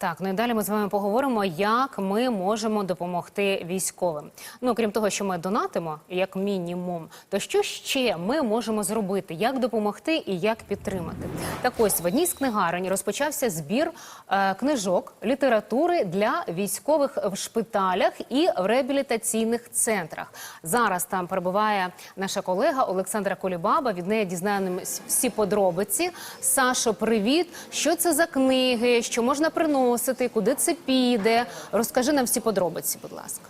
Так, ну і далі ми з вами поговоримо, як ми можемо допомогти військовим. Ну крім того, що ми донатимо як мінімум, то що ще ми можемо зробити, як допомогти і як підтримати? Так ось в одній з книгарень розпочався збір е, книжок літератури для військових в шпиталях і в реабілітаційних центрах. Зараз там перебуває наша колега Олександра Колібаба. Від неї дізнаємось всі подробиці. Сашо, привіт! Що це за книги? Що можна приносити? Куди це піде? Розкажи нам всі подробиці, будь ласка.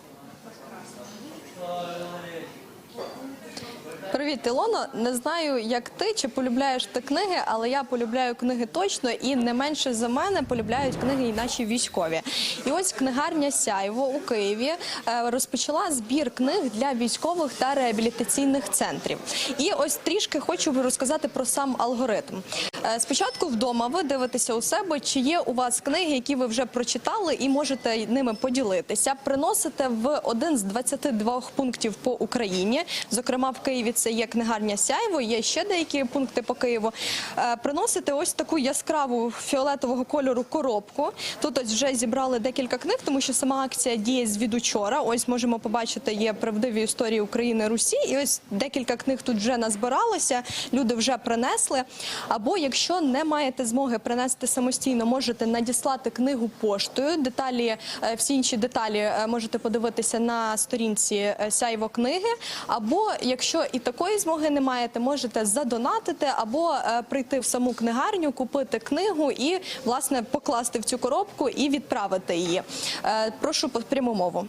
Привіт, Ілона. Не знаю, як ти чи полюбляєш ти книги, але я полюбляю книги точно і не менше за мене полюбляють книги і наші військові. І ось книгарня Сяйво у Києві е, розпочала збір книг для військових та реабілітаційних центрів. І ось трішки хочу розказати про сам алгоритм. Е, Спочатку вдома ви дивитеся у себе, чи є у вас книги, які ви вже прочитали, і можете ними поділитися. Приносите в один з 22 пунктів по Україні. Зокрема, в Києві це є книгарня Сяйво, є ще деякі пункти по Києву. Е, Приносите ось таку яскраву фіолетового кольору коробку. Тут ось вже зібрали декілька книг, тому що сама акція діє з від учора. Ось можемо побачити, є правдиві історії України Русі. І ось декілька книг тут вже назбиралося. Люди вже принесли. Або якщо не маєте змоги принести самостійно, можете надіслати книгу поштою. Деталі, е, всі інші деталі е, можете подивитися на сторінці Сяйво книги. Або якщо і такої змоги не маєте, можете задонатити або е, прийти в саму книгарню, купити книгу і власне покласти в цю коробку і відправити її. Е, Прошу по пряму мову.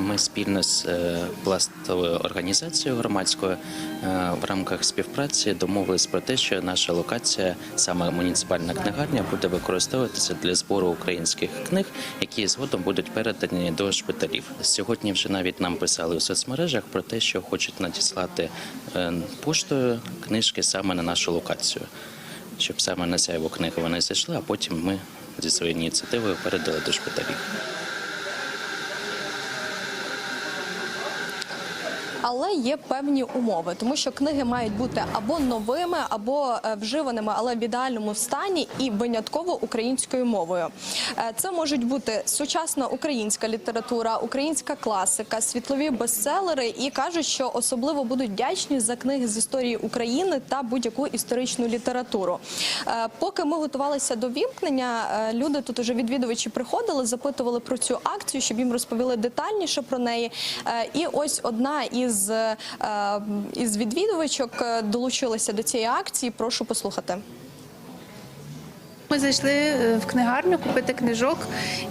Ми спільно з е, пластовою організацією громадською е, в рамках співпраці домовились про те, що наша локація, саме муніципальна книгарня, буде використовуватися для збору українських книг, які згодом будуть передані до шпиталів. Сьогодні вже навіть нам писали у соцмережах про те, що хочуть надіслати е, поштою книжки саме на нашу локацію, щоб саме на сяйво книги вони зайшли, а потім ми зі своєю ініціативою передали до шпиталів. Але є певні умови, тому що книги мають бути або новими, або е, вживаними, але в ідеальному стані і винятково українською мовою. Е, Це можуть бути сучасна українська література, українська класика, світлові бестселери. І кажуть, що особливо будуть вдячні за книги з історії України та будь-яку історичну літературу. Е, Поки ми готувалися до вімкнення, люди тут уже відвідувачі приходили, запитували про цю акцію, щоб їм розповіли детальніше про неї. І ось одна із, е, із відвідувачок е, долучилася до цієї акції. Прошу послухати. Ми зайшли е, в книгарню купити книжок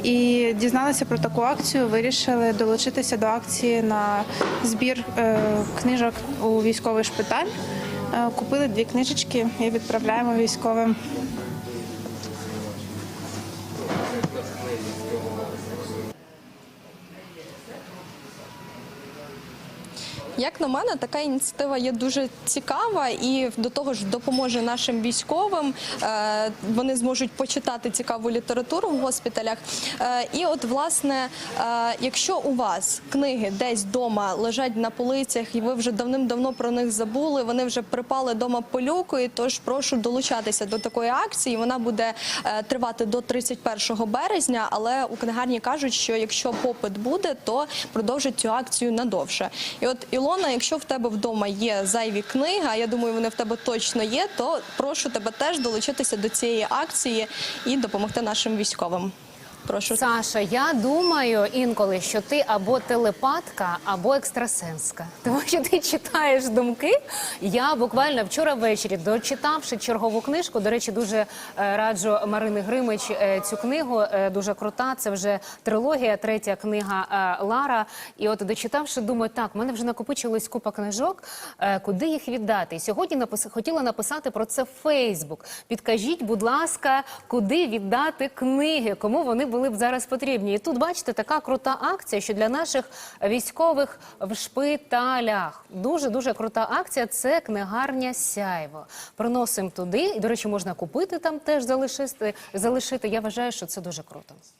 і дізналися про таку акцію. Вирішили долучитися до акції на збір книжок у військовий шпиталь. Купили дві книжечки і відправляємо військовим. Як на мене, така ініціатива є дуже цікава і до того ж допоможе нашим військовим. Е, Вони зможуть почитати цікаву літературу в госпіталях. Е, І от, власне, е, якщо у вас книги десь вдома лежать на полицях, і ви вже давним-давно про них забули, вони вже припали дома полюкою. Тож прошу долучатися до такої акції. Вона буде тривати до 31 березня. Але у книгарні кажуть, що якщо попит буде, то продовжать цю акцію надовше. І от Ілона, якщо в тебе вдома є зайві книги, а я думаю, вони в тебе точно є, то прошу тебе теж долучитися до цієї акції і допомогти нашим військовим. Прошу. Саша, я думаю інколи, що ти або телепатка, або екстрасенска. Тому що ти читаєш думки. Я буквально вчора ввечері, дочитавши чергову книжку, до речі, дуже е, раджу Марини Гримич е, цю книгу. е, Дуже крута. Це вже трилогія, третя книга Лара. І от дочитавши, думаю, так, в мене вже накопичилась купа книжок. Куди їх віддати? І сьогодні напис... хотіла написати про це в Фейсбук. Підкажіть, будь ласка, куди віддати книги, кому вони були б зараз потрібні. І тут бачите, така крута акція, що для наших військових в шпиталях дуже дуже крута акція. Це книгарня Сяйво. Приносимо туди. І, до речі, можна купити там теж залишити. залишити. Я вважаю, що це дуже круто.